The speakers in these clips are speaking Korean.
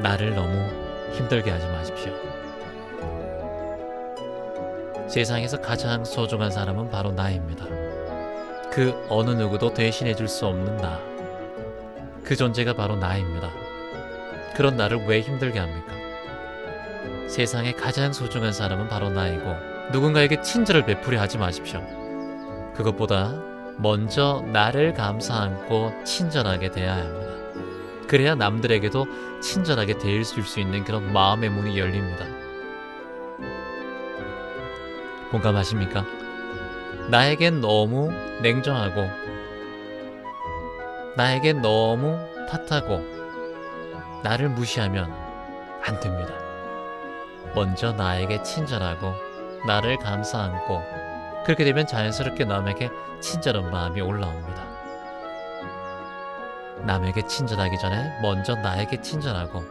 나를 너무 힘들게 하지 마십시오. 세상에서 가장 소중한 사람은 바로 나입니다. 그 어느 누구도 대신해 줄 수 없는 나. 그 존재가 바로 나입니다. 그런 나를 왜 힘들게 합니까? 세상에 가장 소중한 사람은 바로 나이고 누군가에게 친절을 베풀려 하지 마십시오. 그것보다 먼저 나를 감사 안고 친절하게 대해야 합니다. 그래야 남들에게도 친절하게 대할 수 있는 그런 마음의 문이 열립니다. 공감하십니까? 나에겐 너무 냉정하고 나에겐 너무 탓하고 나를 무시하면 안 됩니다. 먼저 나에게 친절하고 나를 감싸 안고 그렇게 되면 자연스럽게 남에게 친절한 마음이 올라옵니다. 남에게 친절하기 전에 먼저 나에게 친절하고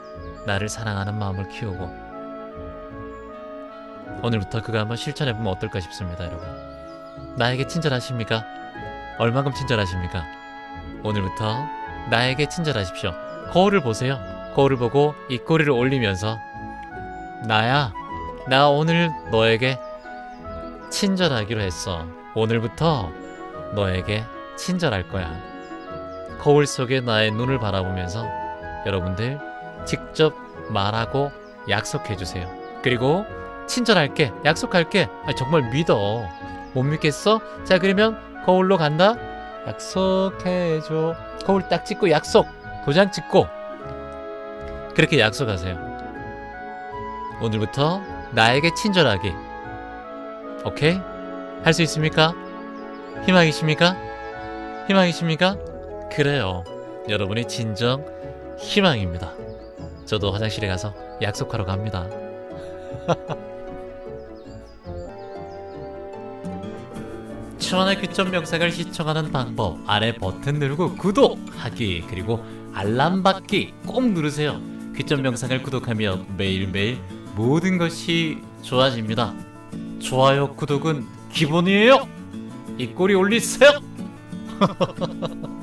나를 사랑하는 마음을 키우고 오늘부터 그거 한번 실천해 보면 어떨까 싶습니다, 여러분. 나에게 친절하십니까? 얼마큼 친절하십니까? 오늘부터 나에게 친절하십시오. 거울을 보세요. 거울을 보고 입꼬리를 올리면서 나야, 나 오늘 너에게 친절하기로 했어. 오늘부터 너에게 친절할 거야. 거울 속에 나의 눈을 바라보면서 여러분들 직접 말하고 약속해 주세요. 그리고 친절할게, 약속할게. 아, 정말 믿어. 못 믿겠어? 자, 그러면 거울로 간다. 약속해 줘. 거울 딱 찍고 약속. 도장 찍고. 그렇게 약속하세요. 오늘부터 나에게 친절하게. 오케이? 할 수 있습니까? 희망이십니까? 희망이십니까? 그래요. 여러분이 진정 희망입니다. 저도 화장실에 가서 약속하러 갑니다. 천원의 귀점 영상을 시청하는 방법 아래 버튼 누르고 구독하기 그리고 알람 받기 꼭 누르세요. 귀점 영상을 구독하면 매일매일 모든 것이 좋아집니다. 좋아요, 구독은 기본이에요. 이 꼬리 올리세요.